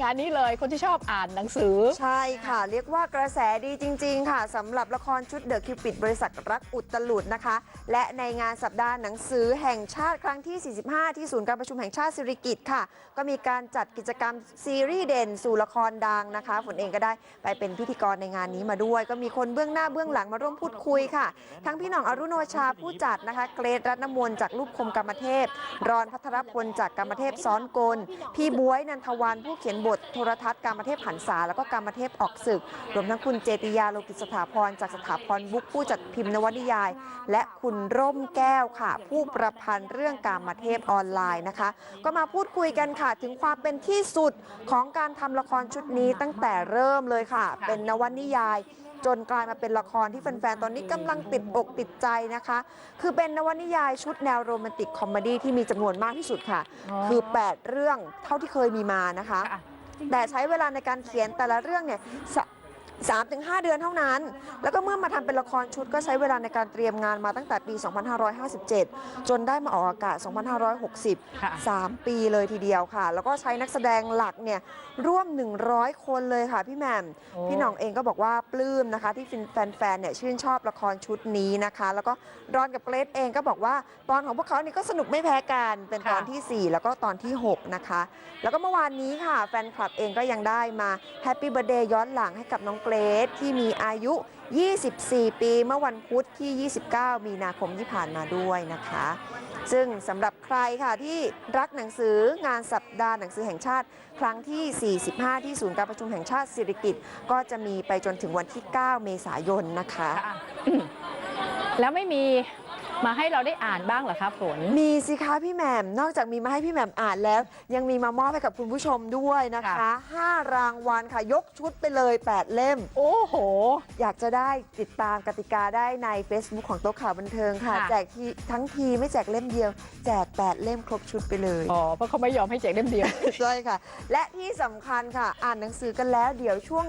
งานนี้เลยคนที่ชอบอ่านหนังสือ ใช่ค่ะ เรียกว่ากระแสดีจริง ๆ ค่ะสำหรับละครชุดเดอะคิวปิดบริษัทรักอุตลุดนะคะ และในงานสัปดาห์หนังสือแห่งชาติครั้งที่ 45 ที่ศูนย์การประชุมแห่งชาติสิริกิติ์ค่ะ ก็มีการจัดกิจกรรมซีรีส์เด่นสู่ละครดังนะคะฝนเองก็ได้ไปเป็นพิธีกรในงานนี้มาด้วย ก็มีคนเบื้องหน้าเบื้องหลังมาร่วมพูดคุยค่ะ ทั้งพี่หน่องอรุโนชาผู้จัดนะคะ เกรดรัตนมนจากรูปคมกรรมเทพ รอนพัทรพลจากกรรมเทพซ้อนกล พี่บวยนันทวันผู้เขียนบทโทรทัศน์กรรมเทพหันษา แล้วก็กรรมเทพออกศึก รวมทั้งคุณเจติยาโลกิสถาพรจากสถาพรบุ๊กผู้จัดพิมพ์นวนิยาย และคุณร่มแก้วค่ะ ผู้ประพันธ์เรื่องกรรมเทพออนไลน์นะคะ ก็มาพูดคุยกันค่ะ ถึงความเป็นที่สุดของการทำละครชุดนี้ตั้งแต่เริ่มเลยค่ะ เป็นนวนิยาย จนกลายมาเป็นละครที่แฟนๆ ตอนนี้กำลังติดอกติดใจนะคะ คือเป็นนวนิยายชุดแนวโรแมนติกคอมเมดี้ที่มีจำนวนมากที่สุดค่ะอ๋อคือ 8 เรื่องเท่าที่เคยมีมานะคะค่ะแต่ใช้เวลาในการเขียนแต่ละเรื่องเนี่ย สะสามถึงห้าเดือนเท่านั้น แล้วก็เมื่อมาทำเป็นละครชุดก็ใช้เวลาในการเตรียมงานมาตั้งแต่ปี 2557 จนได้มาออกอากาศ 2560ค่ะ3ปีเลยทีเดียวค่ะ แล้วก็ใช้นักแสดงหลักเนี่ยร่วม 100 คนเลยค่ะพี่แหม่มโอ้พี่หน่องเองก็บอกว่าปลื้มนะคะ ที่แฟนๆเนี่ยชื่นชอบละครชุดนี้นะคะ แล้วก็รอนกับเกรซเองก็บอกว่าตอนของพวกเขานี่ก็สนุกไม่แพ้กันเป็นตอนที่ 4 แล้วก็ตอนที่ 6 นะคะ แล้วก็เมื่อวานนี้ค่ะแฟนคลับเองก็ยังได้มาแฮปปี้เบ t ร์ a เดย์ย้อนหลังให้กับน้องเกรซที่มีอายุ 24 ปีเมื่อวันพุธที่ 29 มีนาคมที่ผ่านมาด้วยนะคะ ซึ่งสำหรับใครค่ะที่รักหนังสืองานสัปดาห์หนังสือแห่งชาติ ครั้งที่ 45 ที่ศูนย์การประชุมแห่งชาติสิริกิติ์ก็จะมีไปจนถึงวันที่ 9 เมษายนนะคะ แล้วไม่มี มาให้เราได้อ่านบ้างเหรอครับฝน มีสิคะพี่แหม่มนอกจากมีมาให้พี่แหม่มอ่านแล้ว ยังมีมามอบให้กับคุณผู้ชมด้วยนะคะ ค่ะ 5 รางวัลค่ะยกชุดไปเลย 8 เล่ม โอ้โห อยากจะได้ติดตามกติกาได้ใน Facebook ของโต๊ะข่าวบันเทิงค่ะ ค่ะ แจกทีทั้งทีไม่แจกเล่มเดียว แจก 8 เล่มครบชุดไปเลย อ๋อเพราะเขาไม่ยอมให้แจกเล่มเดียว ใช่ค่ะ และที่สำคัญค่ะ อ่านหนังสือกันแล้วเดี๋ยวช่วง